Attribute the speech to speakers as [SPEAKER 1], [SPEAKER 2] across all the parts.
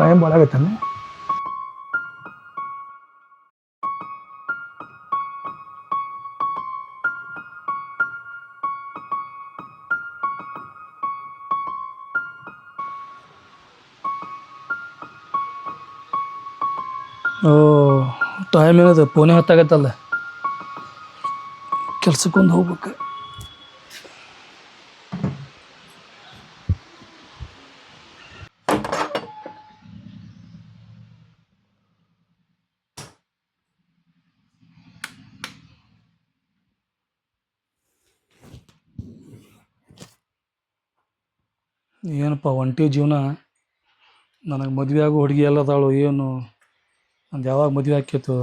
[SPEAKER 1] Time ಭಾಳ ಆಗೈತಾನೆ ಓ time ಏನದ ಪೋನೆ ಹೊತ್ತಾಗತ್ತಲ್ಲ ಕೆಲ್ಸಕ್ಕೊಂದು ಹೋಗ್ಬೇಕು ಏನಪ್ಪ ಒಂಟಿ ಜೀವನ? ನನಗೆ ಮದುವೆ ಆಗೋ ಹುಡುಗಿ ಎಲ್ಲದಾಳು ಏನು? ನಂದು ಯಾವಾಗ ಮದುವೆ ಆಕೈತು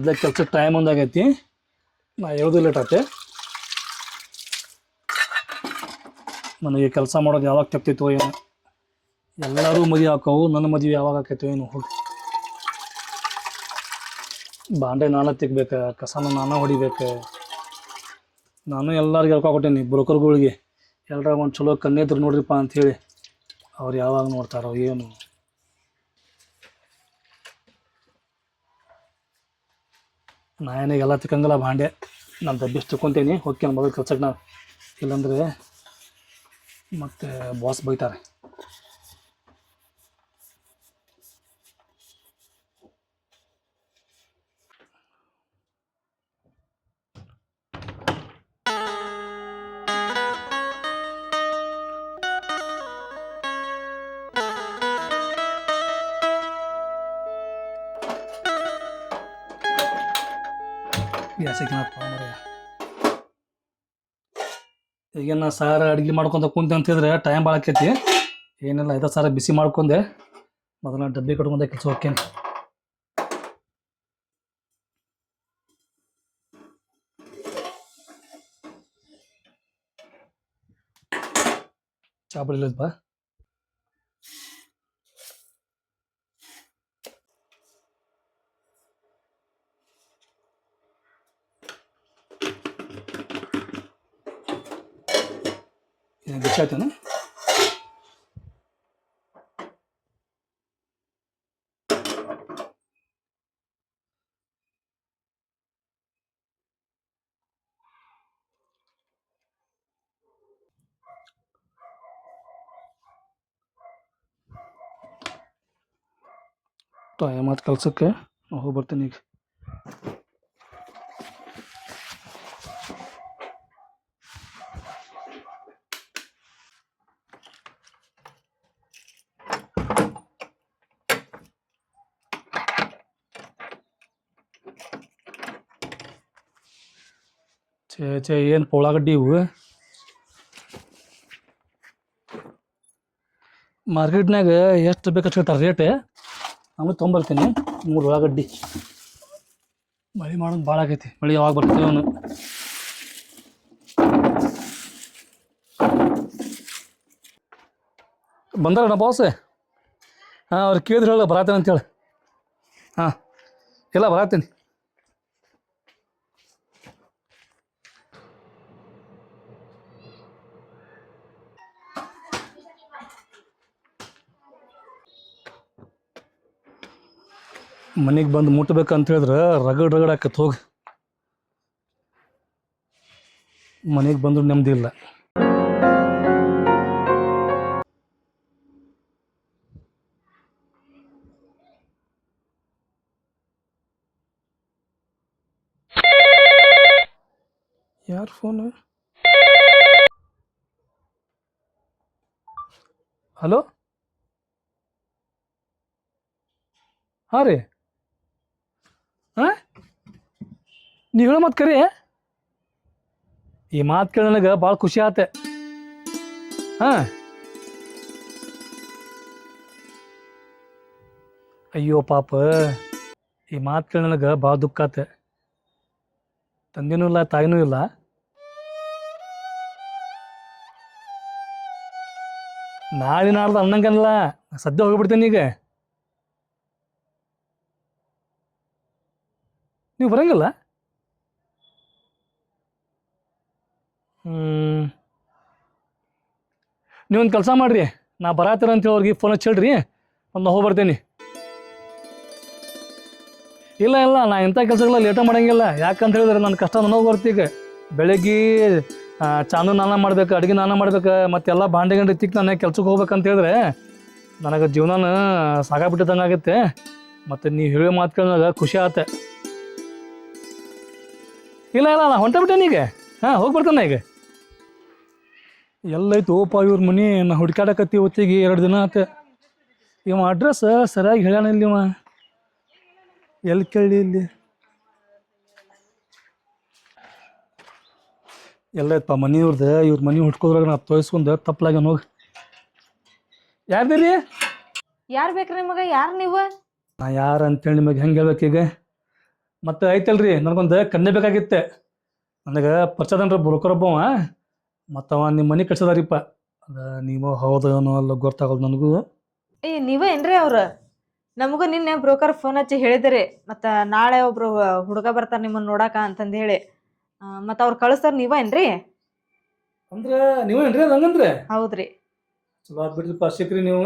[SPEAKER 1] ಮೊದ್ಲೇ ಕೆಲ್ಸಕ್ಕೆ ಟೈಮ್ ಒಂದಾಗೈತಿ ನಾ ಹೇಳೋದು ಲೇಟ್ ಆತೆ ನನಗೆ ಕೆಲಸ ಮಾಡೋದು ಯಾವಾಗ ತಪ್ತಿತ್ತು ಏನು. ಎಲ್ಲರೂ ಮದುವೆ ಹಾಕೋವು, ನನ್ನ ಮದುವೆ ಯಾವಾಗ ಆಕೈತೋ ಏನು ಹೋಗಿ. ಬಾಂಡೆ ನಾನೇ ತೆಗ್ಬೇಕು, ಕಸನ ನಾನೇ ಹೊಡಿಬೇಕು. ನಾನು ಎಲ್ಲರಿಗೆ ಹೇಳ್ಕೊಕೊಟ್ಟೇನಿ ಬ್ರೋಕರ್ಗಳಿಗೆ. ಎಲ್ಲರ ಒಂದು ಚಲೋ ಕಣ್ಣೆದ್ರು ನೋಡ್ರಿಪ್ಪ ಅಂಥೇಳಿ ಅವ್ರು ಯಾವಾಗ ನೋಡ್ತಾರೋ ಏನು. ನಾ ಏನಾಗ ಎಲ್ಲ ತಿಕ್ಕಂಗಿಲ್ಲ ಭಾಂಡೆ ನಾನು ದಬ್ಬಿಸ್ ತಿಕ್ಕೊಂತೀನಿ. ಹೋಗ್ತೀನಿ ಮೊದಲು ಕೆಲ್ಸಕ್ಕೆ ನಾವು ಇಲ್ಲಾಂದರೆ ಮತ್ತು ಬಾಸ್ ಬೈತಾರೆ. ಗ್ಯಾಸಿಗೆ ಮರ ಈಗ ನಾ ಸಾರ ಅಡುಗೆ ಮಾಡ್ಕೊಂತ ಕುಂತೆ ಅಂತಿದ್ರೆ ಟೈಮ್ ಭಾಳ ಆಕೈತಿ. ಏನಿಲ್ಲ ಐದ ಸಾರ ಬಿಸಿ ಮಾಡ್ಕೊಂಡೆ. ಮೊದಲ ಡಬ್ಬಿ ಕಟ್ಕೊಂಡೆ, ಕೆಲಸ ಹೋಗ್ತೇನೆ ಚಾ ಬಡಿಲದ ಬಾ ಏನು ಬಿಸಿ ಆಯ್ತೇನು ಟೈಮ್ ಆತು ಕೆಲ್ಸಕ್ಕೆ ನಾ ಹೋಗಿ ಬರ್ತೀನಿ ಈಗ ಛೇ ಛೇ, ಏನು ಉಳ್ಳಾಗಡ್ಡಿ ಇವು? ಮಾರ್ಕೆಟ್ನಾಗ ಎಷ್ಟು ಬೇಕು ಹೇಳ್ತಾರೆ ರೇಟ್? ನಾವು ತೊಂಬರ್ತೀನಿ, ಮೂರು ಉಳ್ಳಾಗಡ್ಡಿ. ಮಳೆ ಮಾಡೋದು ಭಾಳ ಆಗೈತಿ, ಮಳೆ ಯಾವಾಗ ಬರ್ತೀವಿ ಅವನು ಬಂದಾರಣ್ಣ ಬಾಸ್ ಹಾಂ, ಅವ್ರು ಕೇಳಿದ್ರೆ ಹೇಳ ಬರತ್ತೇನೆ ಅಂತೇಳಿ ಹಾಂ ಇಲ್ಲ ಬರತ್ತೀನಿ ಮನೆಗೆ ಬಂದು ಮುಟ್ಬೇಕಂತ ಹೇಳಿದ್ರೆ ರಗಡ್ ರಗಡ್ ಆಕತ್, ಹೋಗಿ. ಮನೆಗೆ ಬಂದ್ರು ನೆಮ್ಮದಿ ಇಲ್ಲ. ಯಾರು ಫೋನು? ಹಲೋ? ಹಾಂ ರೀ. ಹಾಂ ನೀವು ಹೇಳೋ ಮಾತು ಕರಿ ಈ ಮಾತು ಕೇಳಿ ನನಗೆ ಭಾಳ ಖುಷಿ ಆತೆ. ಹಾಂ ಅಯ್ಯೋ ಪಾಪ, ಈ ಮಾತು ಕೇಳಿ ನನಗೆ ಭಾಳ ದುಃಖ ಆತೆ. ತಂದೆನೂ ಇಲ್ಲ, ತಾಯಿನೂ ಇಲ್ಲ. ನಾಳೆ ನಾಡ್ದು ಅನ್ನಂಗಲ್ಲ ಸದ್ಯ ಹೋಗ್ಬಿಡ್ತೇನೆ ಈಗ. ನೀವು ಬರಂಗಿಲ್ಲ? ಹ್ಞೂ ನೀವೊಂದು ಕೆಲಸ ಮಾಡ್ರಿ. ನಾ ಬರಾತೀರ ಅಂತ ಅವ್ರಿಗೆ ಫೋನ್ ಹಚ್ಚಿಡ್ರಿ ಒಂದು ಹೋಗಿ ಬರ್ತೇನೆ ಇಲ್ಲ ಇಲ್ಲ, ನಾ ಇಂಥ ಕೆಲಸಗಳ ಲೇಟ ಮಾಡೋಂಗಿಲ್ಲ. ಯಾಕಂತ ಹೇಳಿದ್ರೆ ನನ್ನ ಕಷ್ಟ ನನಗೆ ಬರ್ತೀಗ ಬೆಳಗ್ಗೆ ಚಾನೂ ನಾನ ಮಾಡ್ಬೇಕು, ಅಡುಗೆ ನಾನ ಮಾಡ್ಬೇಕು, ಮತ್ತೆಲ್ಲ ಬಾಂಡೆ ತಿಕ್ಕ ತಿಕ್ ನಾನು ಕೆಲ್ಸಕ್ಕೆ ಹೋಗ್ಬೇಕಂತ ಹೇಳಿದ್ರೆ ನನಗೆ ಜೀವನ ಸಾಕಾಗ್ಬಿಟ್ಟಿದ್ದಂಗೆ ಆಗುತ್ತೆ. ಮತ್ತು ನೀವು ಹೇಳೋ ಮಾತು ಕೇಳಿದಾಗ ಖುಷಿ ಆತ ಇಲ್ಲ ಇಲ್ಲ ನಾ ಹೊಂಟ ಬಿಟ್ಟೇನೆ ಈಗ. ಹಾಂ ಹೋಗಿ ಬರ್ತಾನೆ ಈಗ. ಎಲ್ಲೈತು ಓಪ ಇವ್ರ ಮನೆ ನಾ ಹುಡ್ಕಾಡಕತ್ತಿ ಹೊತ್ತಿಗೆ ಎರಡು ದಿನ ಆತ. ಇವ ಅಡ್ರೆಸ್ ಸರಿಯಾಗಿ ಹೇಳ್ಯಾನ ಇಲ್ಲಿ ಇವ. ಎಲ್ಲಿ ಕೇಳಿ ಇಲ್ಲಿ? ಎಲ್ಲ ಇವ್ರದ್ದು ಇವ್ರ ಮನೆ ಹುಡ್ಕೋದ್ರಾಗ ನಾ ತೋರಿಸ್ಕೊಂಡು ತಪ್ಪಲಾಗ ಹೋಗಿ. ಯಾರ್ದಿರಿ?
[SPEAKER 2] ಯಾರ್ ಬೇಕ್ರಿ ನಿಮಗೆ? ಯಾರು ನೀವು?
[SPEAKER 1] ನಾ ಯಾರು ಅಂತೇಳಿ ನಿಮಗೆ ಹೆಂಗೆ ಹೇಳ್ಬೇಕೀಗ ಈಗ? ಮತ್ತೆ ಐತಲ್ರಿ ನನಗೊಂದು ಕನ್ನೆ ಬೇಕಾಗಿತ್ತೆ. ನನಗೆ ಪರಿಚಯದನ್ರಿ ಬ್ರೋಕರ್ ಒಬ್ಬವ ಮತ್ತು ಅವ ನಿಮ್ಮ ಮನೆ ಕಳ್ಸದಾರಿಪ್ಪ ಅದ ನೀವು ಹೌದೇನೋ ಅಲ್ಲ ಗೊತ್ತಾಗೋದು ನನಗೂ.
[SPEAKER 2] ಏ ನೀವ ಏನ್ರಿ ಅವ್ರ? ನಮಗೂ ನಿನ್ನೆ ಬ್ರೋಕರ್ ಫೋನ್ ಹಚ್ಚಿ ಹೇಳಿದ್ರಿ ಮತ್ತ ನಾಳೆ ಒಬ್ರು ಹುಡುಗ ಬರ್ತಾರ ನಿಮ್ಮನ್ನ ನೋಡಾಕ ಅಂತಂದು ಹೇಳಿ. ಮತ್ತು ಅವ್ರು ಕಳಿಸ್ತಾರ ನೀವ ಏನ್ರಿ?
[SPEAKER 1] ಅಂದ್ರೆ ನೀವೇನ್ರಿ ಏನ್ರಿ ಹಂಗಂದ್ರೆ?
[SPEAKER 2] ಹೌದ್ರಿ.
[SPEAKER 1] ಚಲೋ ಬಿಡ್ರಿ ಪರ್ಸಿಕ್ರಿ ನೀವು.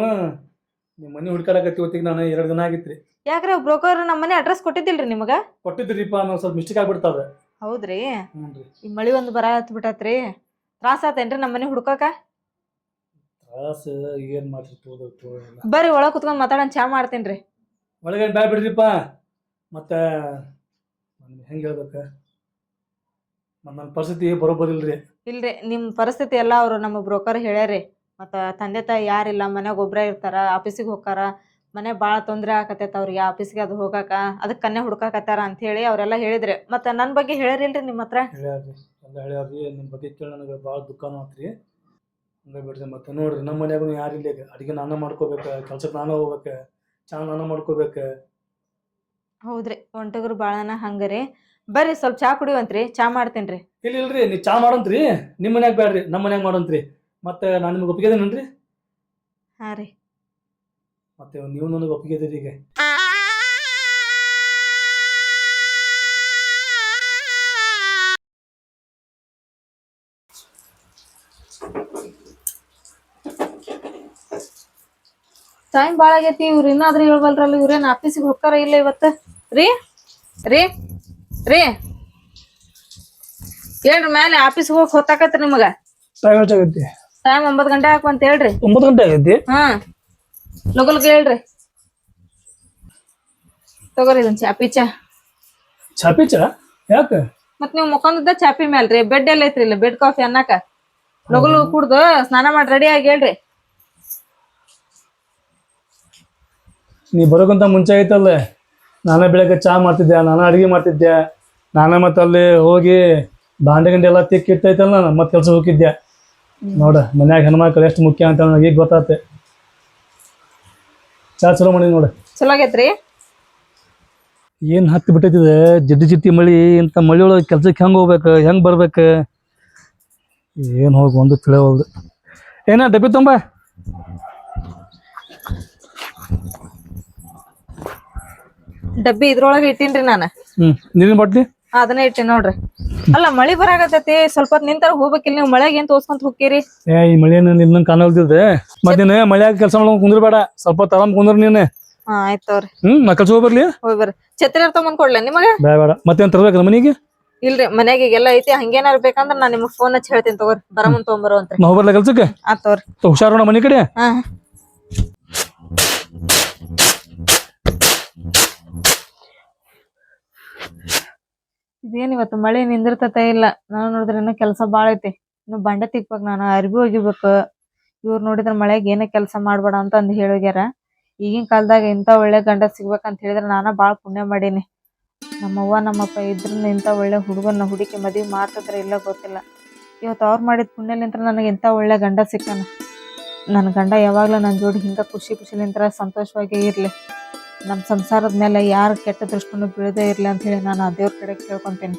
[SPEAKER 1] ನಿಮ್ಮ ಮನೆ ಹುಡ್ಕಾಡಕತ್ತಿ ಹೊತ್ತಿಗೆ ನಾನು ಎರಡು ದಿನ ಆಗಿತ್ರಿ.
[SPEAKER 2] ಯಾಕ್ರ ಬ್ರೋಕರ್ ನಮ್ಮ ಮನೆ ಅಡ್ರೆಸ್ ಕೊಟ್ಟಿದ್ದಿಲ್ರಿ ನಿಮಗ?
[SPEAKER 1] ಕೊಟ್ಟಿದ್ರಿಪ್ಪ ನಾವು ಸ್ವಲ್ಪ ಮಿಸ್ಟೇಕ್ ಆಗ್ಬಿಡ್ತಾವ
[SPEAKER 2] ಹೌದ್ರಿ.
[SPEAKER 1] ಹ್ಞೂ ರೀ.
[SPEAKER 2] ಈ ಮಳಿ ಒಂದು ಬರ ಹತ್ ಬಿಟ್ಟತ್ರಿ ತ್ರಾಸ ಆತೇನ್ರಿ ನಮ್ಮ ಮನೆ ಹುಡ್ಕಾಕ?
[SPEAKER 1] ತ್ರಾಸ ಏನು ಮಾಡ್ರಿ
[SPEAKER 2] ಬರ್ರಿ ಒಳಗ್ ಕುತ್ಕೊಂಡ್ ಮಾತಾಡೋಣ ಚಾ ಮಾಡ್ತೇನ್ರಿ.
[SPEAKER 1] ಒಳಗಡೆ ಬ್ಯಾ ಬಿಡ್ರಿಪ್ಪ? ಮತ್ತೆ ಹೆಂಗೆ ಹೇಳ್ಬೇಕು? ನಮ್ಮ ನನ್ನ ಪರಿಸ್ಥಿತಿ ಬರೋಬ್ಬರಿಲ್ರಿ.
[SPEAKER 2] ಇಲ್ರಿ ನಿಮ್ ಪರಿಸ್ಥಿತಿ ಎಲ್ಲ ಅವ್ರು ನಮ್ಮ ಬ್ರೋಕರ್ ಹೇಳ್ಯಾರಿ ಮತ್ತ ತಂದೆ ತಾಯಿ ಯಾರಿಲ್ಲ ಮನ್ಯಾಗ ಒಬ್ಬರೇ ಇರ್ತಾರ ಆಫೀಸಿಗೆ ಹೋಗ್ತಾರ ಮನೆ ಭಾಳ ತೊಂದರೆ ಆಕತೈತ ಅವ್ರಿಗೆ ಆಫೀಸ್ಗೆ ಅದು ಹೋಗಾಕ ಅದಕ್ಕೆ ಕನ್ಯಾ ಹುಡ್ಕಾಕತ್ತಾರ ಅಂತ ಹೇಳಿ ಅವರೆಲ್ಲ ಹೇಳಿದ್ರೆ. ಮತ್ತೆ ನನ್ನ ಬಗ್ಗೆ ಹೇಳ್ಯಾರಿಲ್ರಿ ನಿಮ್ಮ ಹತ್ರ?
[SPEAKER 1] ಹೇಳ್ಯಾರ್ರಿ ಎಲ್ಲ ಹೇಳ್ಯಾರ್ರಿ. ನಿಮ್ಮ ಬಗ್ಗೆ ಕೇಳಿ ನನಗೆ ಭಾಳ ದುಃಖನೂ ಆತ್ರಿ. ಹಂಗೆ ಬಿಡ್ರಿ ಮತ್ತೆ. ನೋಡ್ರಿ ನಮ್ಮ ಮನ್ಯಾಗೂ ಯಾರು ಇಲ್ಲ ಈಗ? ಅಡುಗೆ ನಾನು ಮಾಡ್ಕೋಬೇಕು ಕೆಲ್ಸಕ್ಕೆ ನಾನು ಹೋಗ್ಬೇಕು ಚಾ ನಾನು ಮಾಡ್ಕೋಬೇಕು?
[SPEAKER 2] ಹೌದ್ರಿ ಒಂಟಗರು ಬಾಳನ ಹಂಗರಿ. ಬರ್ರಿ ಸ್ವಲ್ಪ ಚಾ ಕುಡಿವಂತ್ರಿ ಚಾ ಮಾಡ್ತೇನ್ರಿ.
[SPEAKER 1] ಇಲ್ಲ ಇಲ್ರಿ ನೀವು ಚಾ ಮಾಡಂತ್ರಿ. ನಿಮ್ಮ ಮನ್ಯಾಗ ಬೇಡ್ರಿ ನಮ್ಮ ಮನ್ಯಾಗ ಮಾಡಂತ್ರಿ. ಮತ್ತೆ ನಾನು ನಿಮ್ಗೆ ಒಪ್ಪಿಗೆದೇನೇನ್ರಿ
[SPEAKER 2] ಹಾ ರೀ.
[SPEAKER 1] ಮತ್ತೆ ನೀವು ನನಗೆ ಒಪ್ಪಿಗೆದಿರಿ ಈಗ.
[SPEAKER 2] ಟೈಮ್ ಭಾಳ ಆಗೈತಿ ಇವ್ರು ಇನ್ನಾದ್ರೂ ಹೇಳ್ಬಲ್ರಲ್ಲ ಇವ್ರೇನ್ ಆಫೀಸಿಗೆ ಹೋಗ್ತಾರ ಇಲ್ಲ ಇವತ್ತ? ರೀ ರೀ ರೀ. ಏನ್ರಿ ಮೇಲೆ ಆಫೀಸ್ಗೆ ಹೋಗಿ ಹೊತ್ತಾಕತ್ರಿ ನಿಮಗ.
[SPEAKER 1] ಟೈಮ್ ಎಷ್ಟಾಗೈತಿ
[SPEAKER 2] ಟೈಮ್ ಒಂಬತ್ ಗಂಟೆ ಹಾಕುವಂತ ಹೇಳ್ರಿ.
[SPEAKER 1] ಒಂಬತ್ತು ಗಂಟೆ ಆಗೈತಿ?
[SPEAKER 2] ಹಾ. ಲಗಲ್ಗ ಹೇಳ್ರಿ. ತಗೋರಿ ಇದನ್ ಚಾಪಿ ಚಾ.
[SPEAKER 1] ಚಾಪಿ ಚಾ? ಯಾಕೆ?
[SPEAKER 2] ಮತ್ ನೀವು ಮುಖಂದದ ಚಾಪಿ ಮ್ಯಾಲ್ರಿ. ಬೆಡ್ ಎಲ್ಲ ಐತ್ರಿ ಇಲ್ಲ ಬೆಡ್ ಕಾಫಿ ಅನ್ನಕ ಲಗಲು ಕುಡ್ದು ಸ್ನಾನ ಮಾಡಿ ರೆಡಿ ಆಗಿ ಹೇಳ್ರಿ.
[SPEAKER 1] ನೀ ಬರೋಕ್ಕಿಂತ ಮುಂಚೆ ಐತಲ್ಲ ನಾನೇ ಬೆಳಗ್ಗೆ ಚಾ ಮಾಡ್ತಿದ್ದೆ ನಾನು ಅಡಿಗೆ ಮಾಡ್ತಿದ್ದೆ. ನಾನೇ ಮತ್ತೆ ಅಲ್ಲಿ ಹೋಗಿ ಬಾಂಡೆ ಗಂಡೆ ಎಲ್ಲ ತಿಕ್ಕಿಟ್ಟೈತಲ್ಲ ನಾನು ಮತ್ತೆ ಕೆಲಸ ಹೋಗಿದ್ದೆ. ನೋಡ ಮನ್ಯಾಗ ಹೆಣ್ಮಕ್ಳು ಎಷ್ಟು ಮುಖ್ಯ ಅಂತ ನನಗೆ ಈಗ ಗೊತ್ತಾತೆ ಚಾ ಚಲೋ ಮಾಡಿ ನೋಡ.
[SPEAKER 2] ಚಲೋ ಆಗೈತ್ರಿ
[SPEAKER 1] ಏನು ಹತ್ತಿ ಬಿಟ್ಟೈತಿದೆ? ಜಿಡ್ಡಿ ಜಿಟ್ಟಿ ಮಳಿ ಇಂಥ ಮಳಿ ಒಳಗೆ ಕೆಲ್ಸಕ್ಕೆ ಹೆಂಗೆ ಹೋಗ್ಬೇಕು ಹೆಂಗೆ ಬರ್ಬೇಕು? ಏನು ಹೋಗಿ ಒಂದು ತಿಳಿಯೋದು ಏನ ಡಬ್ಬಿ ತುಂಬ.
[SPEAKER 2] ಡಬ್ಬಿ ಇದ್ರೊಳಗೆ ಇಟ್ಟೀನ್ರಿ ನಾನು.
[SPEAKER 1] ಹ್ಞೂ ನೀರಿನ ಬಾಟ್ಲಿ?
[SPEAKER 2] ಅದನ್ನೇ ಇಟ್ಟೀನಿ ನೋಡ್ರಿ. ಅಲ್ಲ ಮಳಿ ಬರಾಕತ್ತೈತಿ. ಸ್ವಲ್ಪ ಹೊತ್ತು ನಿಂತಾರ ಹೋಗ್ಬೇಕಿಲ್ಲ ನೀವು ಮಳೆಗೆ ಏನ್ ತೋರ್ಸ್ಕೊಂತ ಹೋಗ್ತೀರಿ?
[SPEAKER 1] ಏ ಈ ಮಳೆ ನಿನ್ನ ಕಾಣಲ್ದಿದೆ ಮತ್ತೆ ನೀನು ಮಳೆಯಾಗ ಕೆಲಸ ಮಾಡೋ ಕುಂದ್ರಬೇಡ. ಸ್ವಲ್ಪ ತರಮ್ ಕುಂದ್ರ ನೀನು.
[SPEAKER 2] ಹಾ ಆಯ್ತ್ ತಗೋರಿ.
[SPEAKER 1] ಹ್ಞೂ ನಾ ಕೆಲಸ ಹೋಗ್ಬರ್ಲಿ?
[SPEAKER 2] ಹೋಗಿ ಬರ್ರಿ. ಛತ್ರಿ ತಗೊಂಡ್ ಕೊಡ್ಲ ನಿಮಗ?
[SPEAKER 1] ಬೇಡ ಬೇಡ. ಮತ್ತೇನು ತರ್ಬೇಕು ಮನೆಗೆ?
[SPEAKER 2] ಇಲ್ರಿ ಮನ್ಯಾಗ ಎಲ್ಲಾ ಐತಿ. ಹಂಗೇನಾರ ಬೇಕಂದ್ರ ನಾ ನಿಮಗ್ ಫೋನ್ ಹಚ್ಚಿ ಹೇಳ್ತೀನಿ ತಗೋರಿ. ಬರ ಮುಂದ್ ತಗೊಂಬರೋ
[SPEAKER 1] ಅಂತ ಹೋಗ್ಬರ್ಲ ಕೆಲ್ಸಕ್ಕೆ?
[SPEAKER 2] ಆತ್ ತಗೋರಿ.
[SPEAKER 1] ಹುಷಾರು ನೋಡ ಮನೆ ಕಡೆ?
[SPEAKER 2] ಹಾ. ಇದೇನ್ ಇವತ್ತು ಮಳೆ ನಿಂದಿರ್ತತೆ ಇಲ್ಲ. ನಾನು ನೋಡಿದ್ರೆ ಇನ್ನೂ ಕೆಲಸ ಭಾಳ ಐತಿ. ಇನ್ನು ಬಂಡೆ ತಿಕ್ಬೇಕು ನಾನು ಅರ್ಬಿ ಒಗಿಬೇಕು ಇವ್ರು ನೋಡಿದ್ರೆ ಮಳೆಗೆ ಏನೇ ಕೆಲಸ ಮಾಡ್ಬೇಡ ಅಂತ ಅಂದ್ ಹೇಳೋಗ್ಯಾರ. ಈಗಿನ ಕಾಲದಾಗ ಇಂಥ ಒಳ್ಳೆ ಗಂಡ ಸಿಗ್ಬೇಕಂತ ಹೇಳಿದ್ರೆ ನಾನ ಭಾಳ ಪುಣ್ಯ ಮಾಡೀನಿ. ನಮ್ಮವ್ವ, ನಮ್ಮಪ್ಪ ಇದ್ರನ್ನ ಇಂಥ ಒಳ್ಳೆ ಹುಡುಗನ ಹುಡುಕಿ ಮದುವೆ ಮಾಡ್ತಿದ್ರೆ ಇಲ್ಲ ಗೊತ್ತಿಲ್ಲ. ಇವತ್ತು ಅವ್ರು ಮಾಡಿದ ಪುಣ್ಯಲಿಂತ್ರ ನನಗೆ ಇಂಥ ಒಳ್ಳೆ ಗಂಡ ಸಿಕ್ಕಾನ. ನನ್ನ ಗಂಡ ಯಾವಾಗಲೂ ನನ್ನ ಜೋಡಿ ಹಿಂಗೆ ಖುಷಿ ಖುಷಿಲಿಂತ್ರ ಸಂತೋಷವಾಗಿ ಇರಲಿ. ನಮ್ಮ ಸಂಸಾರದ ಮೇಲೆ ಯಾರು ಕೆಟ್ಟ ದೃಷ್ಟಿನೂ ಬೀಳದೇ ಇರಲಿ ಅಂತ ಹೇಳಿ ನಾನು ಆ ದೇವ್ರ ಕಡೆ ಕೇಳ್ಕೊಂತೀನಿ.